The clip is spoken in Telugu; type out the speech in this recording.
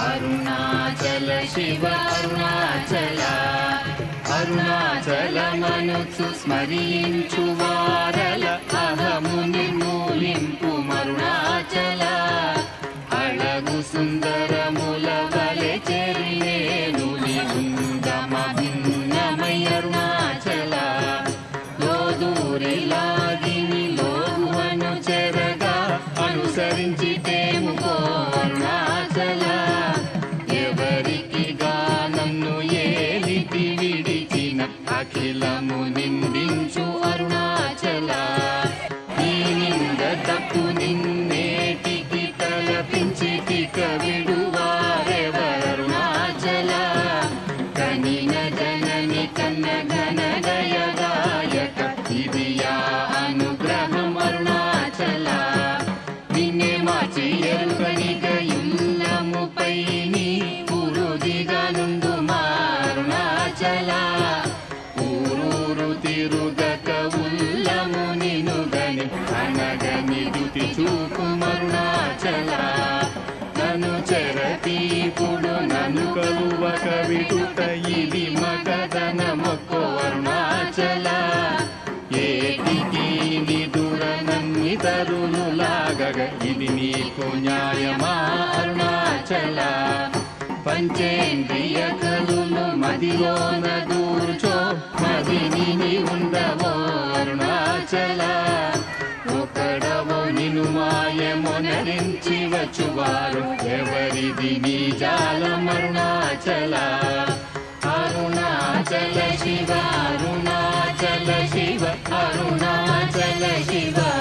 అరుణాచల శివ అరుణాచల అరుణాచల మనసు స్మరించు వారల అహము నిర్మూలింపు మరుణాచల. అళగు సుందరముల వలె చెరియేను అఖిలము నిందించు అరుణాచల. నీ నింద తప్పు నిన్నేటికి తలపించి తిక విడువారెవరుణాచల కనిన జనని కన్న ఘన గయగాయక ఇది యా అనుగ్రహం అరుణాచల. నిన్నే మార్చి ఎరుకనిక ఇల్లముపై నన్ను కలువక విడుట ఇది మగదన మొక్కో అరుణాచల. ఏటికి నిదుర నన్ని తరును ఇది నీకు న్యాయమా అరుణాచల. పంచేంద్రియ కలులు మదిలోన దూర్చో మదిని ఉండవో అరుణాచలా. ఒకడవో నిను మాయమొనరించి వచ్చువారు. ఎవరిది నీ జాలం అరుణాచల? అరుణాచల శివ అరుణాచల శివ అరుణాచల శివ.